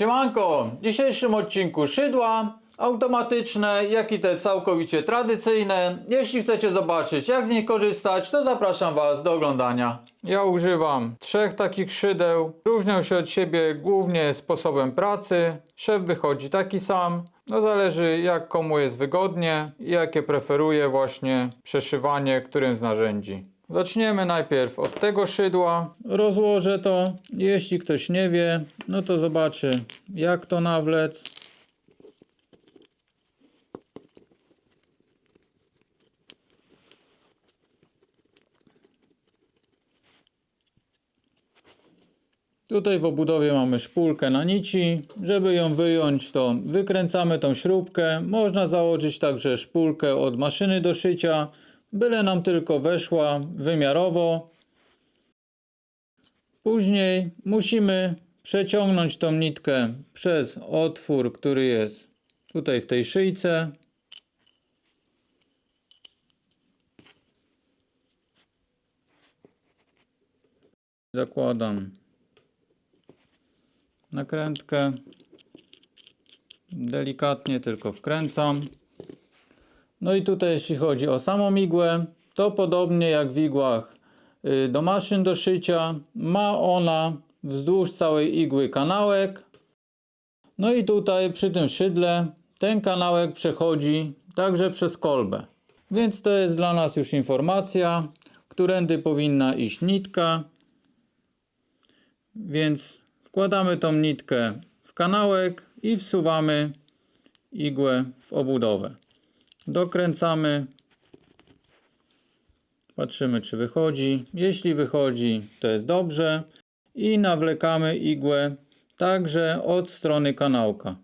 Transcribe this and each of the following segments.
Siemanko, w dzisiejszym odcinku szydła automatyczne, jak i te całkowicie tradycyjne. Jeśli chcecie zobaczyć jak z nich korzystać, to zapraszam Was do oglądania. Ja używam trzech takich szydeł. Różnią się od siebie głównie sposobem pracy. Szef wychodzi taki sam. No zależy jak komu jest wygodnie i jakie preferuje właśnie przeszywanie którym z narzędzi. Zaczniemy najpierw od tego szydła. Rozłożę to. Jeśli ktoś nie wie, no to zobaczy jak to nawlec. Tutaj w obudowie mamy szpulkę na nici. Żeby ją wyjąć, to wykręcamy tą śrubkę. Można założyć także szpulkę od maszyny do szycia, byle nam tylko weszła wymiarowo. Później musimy przeciągnąć tą nitkę przez otwór, który jest tutaj w tej szyjce. Zakładam nakrętkę. Delikatnie tylko wkręcam. No i tutaj jeśli chodzi o samą igłę, to podobnie jak w igłach y, do maszyn do szycia, ma ona wzdłuż całej igły kanałek. No i tutaj przy tym szydle ten kanałek przechodzi także przez kolbę. Więc to jest dla nas już informacja, którędy powinna iść nitka. Więc wkładamy tą nitkę w kanałek i wsuwamy igłę w obudowę. Dokręcamy. Patrzymy, czy wychodzi. Jeśli wychodzi, to jest dobrze. I nawlekamy igłę także od strony kanałka.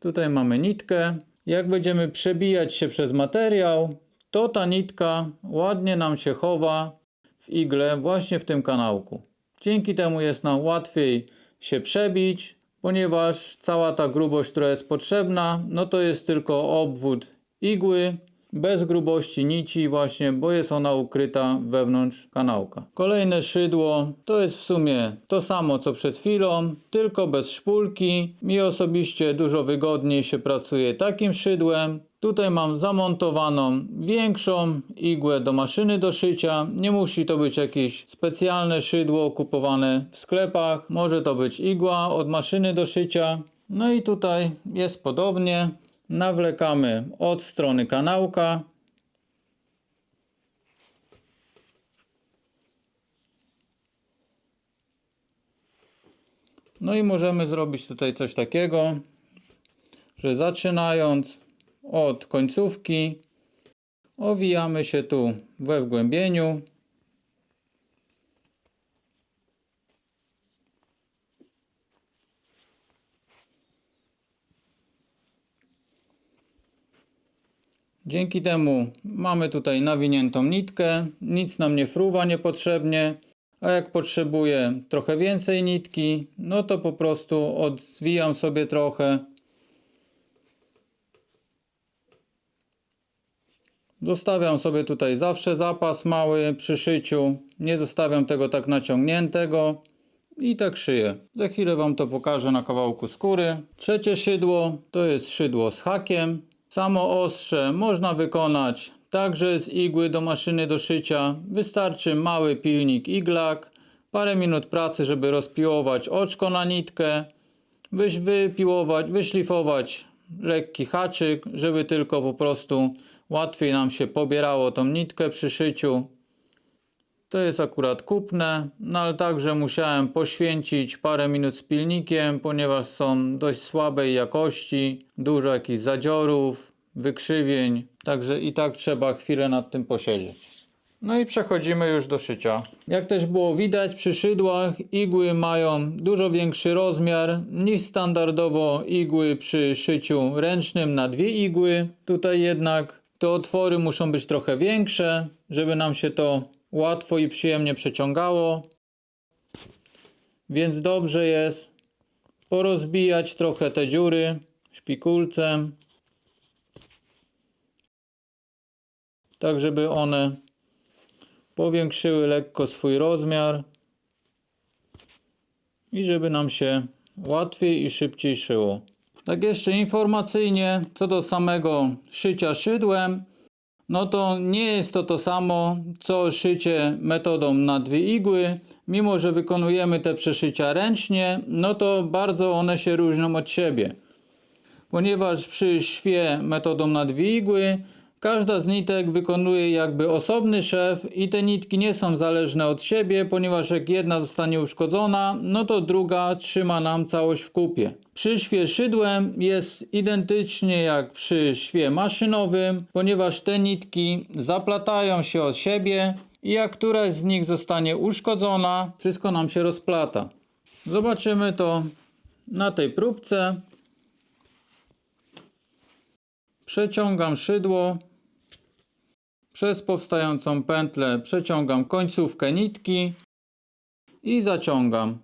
Tutaj mamy nitkę. Jak będziemy przebijać się przez materiał, to ta nitka ładnie nam się chowa w igle właśnie w tym kanałku. Dzięki temu jest nam łatwiej się przebić, ponieważ cała ta grubość, która jest potrzebna, no to jest tylko obwód igły, bez grubości nici właśnie, bo jest ona ukryta wewnątrz kanałka. Kolejne szydło to jest w sumie to samo co przed chwilą, tylko bez szpulki. Mi osobiście dużo wygodniej się pracuje takim szydłem. Tutaj mam zamontowaną większą igłę do maszyny do szycia. Nie musi to być jakieś specjalne szydło kupowane w sklepach. Może to być igła od maszyny do szycia. No i tutaj jest podobnie. Nawlekamy od strony kanałka. No i możemy zrobić tutaj coś takiego, że zaczynając od końcówki owijamy się tu we wgłębieniu. Dzięki temu mamy tutaj nawiniętą nitkę, nic nam nie fruwa niepotrzebnie, a jak potrzebuję trochę więcej nitki, no to po prostu odwijam sobie trochę. Zostawiam sobie tutaj zawsze zapas mały przy szyciu, nie zostawiam tego tak naciągniętego i tak szyję. Za chwilę Wam to pokażę na kawałku skóry. Trzecie szydło to jest szydło z hakiem. Samo ostrze można wykonać także z igły do maszyny do szycia. Wystarczy mały pilnik iglak, parę minut pracy, żeby rozpiłować oczko na nitkę, wypiłować, wyszlifować lekki haczyk, żeby tylko po prostu łatwiej nam się pobierało tą nitkę przy szyciu. To jest akurat kupne, no ale także musiałem poświęcić parę minut z pilnikiem, ponieważ są dość słabej jakości, dużo jakichś zadziorów, wykrzywień, także i tak trzeba chwilę nad tym posiedzieć. No i przechodzimy już do szycia. Jak też było widać przy szydłach, igły mają dużo większy rozmiar niż standardowo igły przy szyciu ręcznym na dwie igły. Tutaj jednak te otwory muszą być trochę większe, żeby nam się to łatwo i przyjemnie przeciągało. Więc dobrze jest porozbijać trochę te dziury szpikulcem, tak żeby one powiększyły lekko swój rozmiar i żeby nam się łatwiej i szybciej szyło. Tak jeszcze informacyjnie, co do samego szycia szydłem, no to nie jest to to samo, co szycie metodą na dwie igły. Mimo, że wykonujemy te przeszycia ręcznie, no to bardzo one się różnią od siebie. Ponieważ przy szwie metodą na dwie igły, każda z nitek wykonuje jakby osobny szef i te nitki nie są zależne od siebie, ponieważ jak jedna zostanie uszkodzona, no to druga trzyma nam całość w kupie. Przy szwie szydłem jest identycznie jak przy szwie maszynowym, ponieważ te nitki zaplatają się od siebie i jak któraś z nich zostanie uszkodzona, wszystko nam się rozplata. Zobaczymy to na tej próbce. Przeciągam szydło. Przez powstającą pętlę przeciągam końcówkę nitki i zaciągam.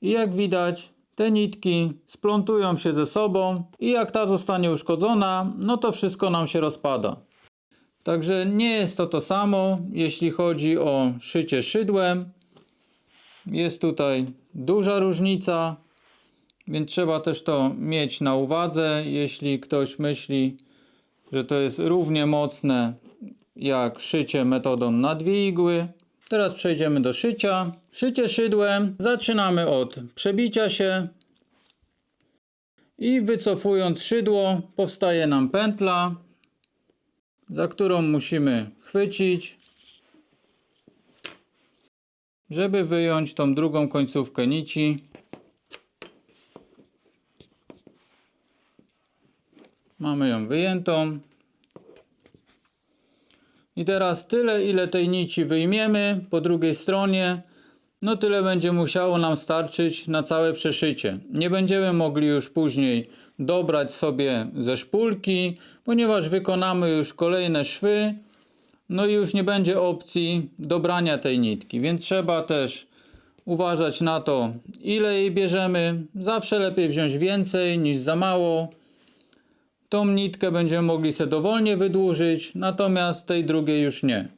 I jak widać, te nitki splątują się ze sobą i jak ta zostanie uszkodzona, no to wszystko nam się rozpada. Także nie jest to to samo, jeśli chodzi o szycie szydłem. Jest tutaj duża różnica, więc trzeba też to mieć na uwadze, jeśli ktoś myśli, że to jest równie mocne jak szycie metodą na dwie igły. Teraz przejdziemy do szycia. Szycie szydłem zaczynamy od przebicia się i wycofując szydło powstaje nam pętla, za którą musimy chwycić, żeby wyjąć tą drugą końcówkę nici. Mamy ją wyjętą. I teraz tyle, ile tej nici wyjmiemy po drugiej stronie, no tyle będzie musiało nam starczyć na całe przeszycie. Nie będziemy mogli już później dobrać sobie ze szpulki, ponieważ wykonamy już kolejne szwy, no i już nie będzie opcji dobrania tej nitki, więc trzeba też uważać na to, ile jej bierzemy. Zawsze lepiej wziąć więcej niż za mało. Tą nitkę będziemy mogli sobie dowolnie wydłużyć, natomiast tej drugiej już nie.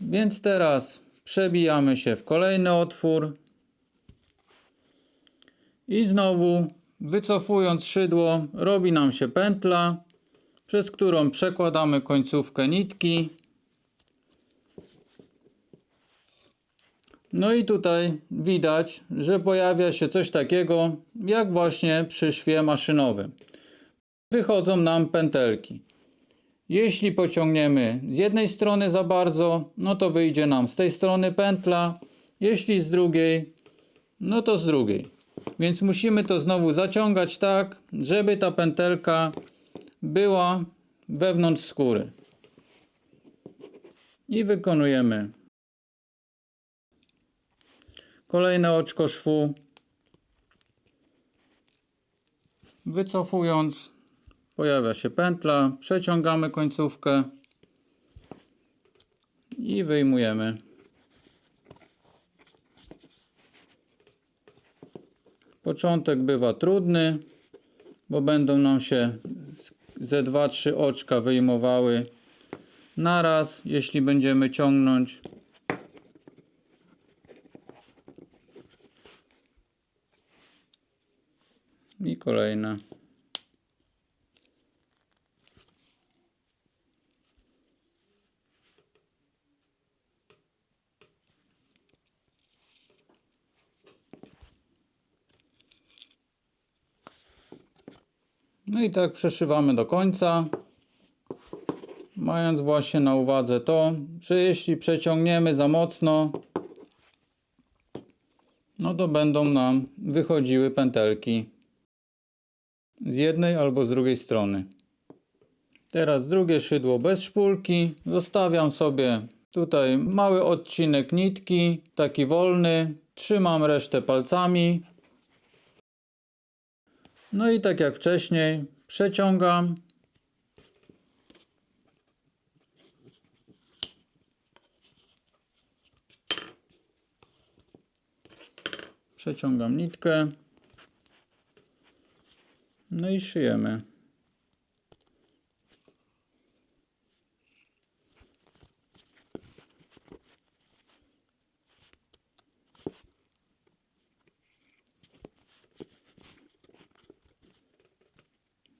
Więc teraz przebijamy się w kolejny otwór i znowu wycofując szydło robi nam się pętla, przez którą przekładamy końcówkę nitki. No i tutaj widać, że pojawia się coś takiego jak właśnie przy szwie maszynowym. Wychodzą nam pętelki. Jeśli pociągniemy z jednej strony za bardzo, no to wyjdzie nam z tej strony pętla, jeśli z drugiej, no to z drugiej. Więc musimy to znowu zaciągać tak, żeby ta pętelka była wewnątrz skóry. I wykonujemy kolejne oczko szwu. Wycofując, pojawia się pętla, przeciągamy końcówkę i wyjmujemy. Początek bywa trudny, bo będą nam się ze 2-3 oczka wyjmowały naraz, jeśli będziemy ciągnąć. I kolejne. No i tak przeszywamy do końca. Mając właśnie na uwadze to, że jeśli przeciągniemy za mocno, no to będą nam wychodziły pętelki z jednej albo z drugiej strony. Teraz drugie szydło bez szpulki. Zostawiam sobie tutaj mały odcinek nitki, taki wolny. Trzymam resztę palcami. No i tak jak wcześniej, przeciągam. Przeciągam nitkę. No i szyjemy.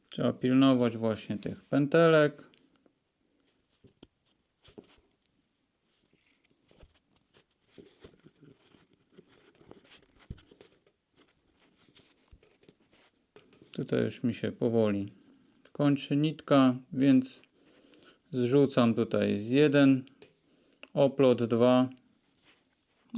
Trzeba pilnować właśnie tych pętelek. Tutaj już mi się powoli kończy nitka, więc zrzucam tutaj z jeden oplot, dwa.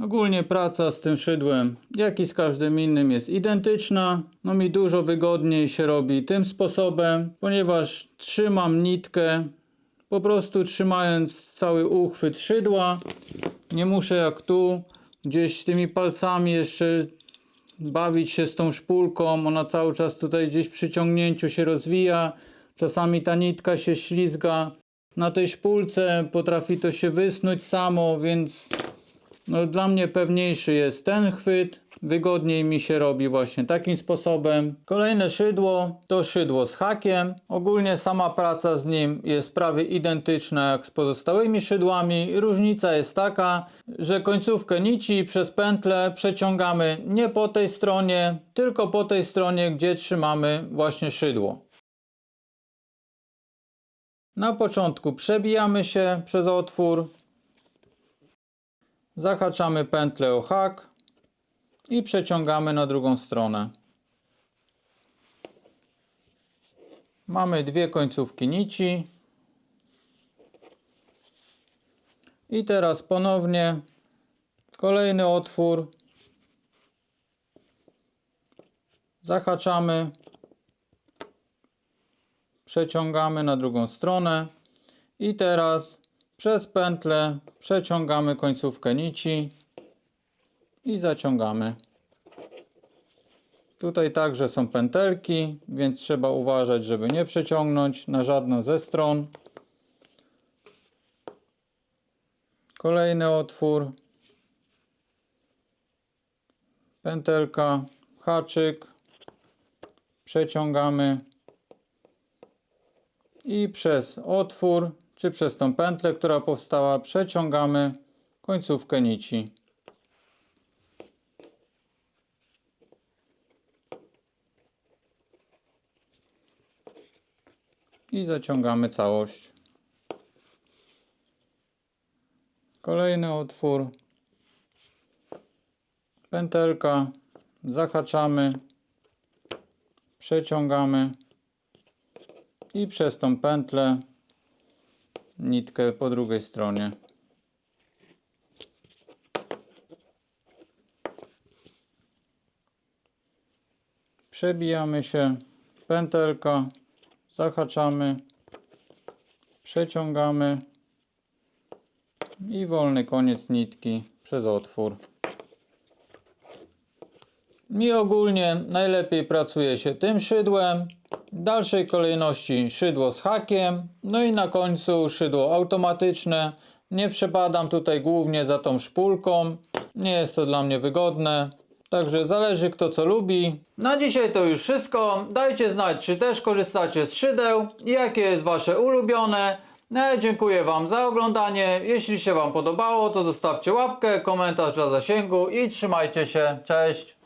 Ogólnie praca z tym szydłem, jak i z każdym innym jest identyczna. No mi dużo wygodniej się robi tym sposobem, ponieważ trzymam nitkę po prostu trzymając cały uchwyt szydła. Nie muszę jak tu gdzieś tymi palcami jeszcze bawić się z tą szpulką. Ona cały czas tutaj gdzieś przy ciągnięciu się rozwija. Czasami ta nitka się ślizga na tej szpulce, potrafi to się wysnuć samo, więc no, dla mnie pewniejszy jest ten chwyt. Wygodniej mi się robi właśnie takim sposobem. Kolejne szydło to szydło z hakiem. Ogólnie sama praca z nim jest prawie identyczna jak z pozostałymi szydłami. Różnica jest taka, że końcówkę nici przez pętlę przeciągamy nie po tej stronie, tylko po tej stronie, gdzie trzymamy właśnie szydło. Na początku przebijamy się przez otwór, zahaczamy pętlę o hak i przeciągamy na drugą stronę. Mamy dwie końcówki nici. I teraz ponownie kolejny otwór. Zahaczamy. Przeciągamy na drugą stronę. I teraz przez pętlę przeciągamy końcówkę nici i zaciągamy. Tutaj także są pętelki, więc trzeba uważać, żeby nie przeciągnąć na żadną ze stron. Kolejny otwór. Pętelka, haczyk. Przeciągamy i przez otwór, czy przez tą pętlę, która powstała, przeciągamy końcówkę nici. I zaciągamy całość. Kolejny otwór. Pętelka. Zahaczamy. Przeciągamy. I przez tą pętlę nitkę po drugiej stronie. Przebijamy się, pętelka, zahaczamy, przeciągamy i wolny koniec nitki przez otwór. Mi ogólnie najlepiej pracuje się tym szydłem. W dalszej kolejności szydło z hakiem. No i na końcu szydło automatyczne. Nie przepadam tutaj głównie za tą szpulką. Nie jest to dla mnie wygodne. Także zależy kto co lubi. Na dzisiaj to już wszystko. Dajcie znać, czy też korzystacie z szydeł jakie jest wasze ulubione. Ja dziękuję Wam za oglądanie. Jeśli się Wam podobało, to zostawcie łapkę, komentarz dla zasięgu i trzymajcie się. Cześć!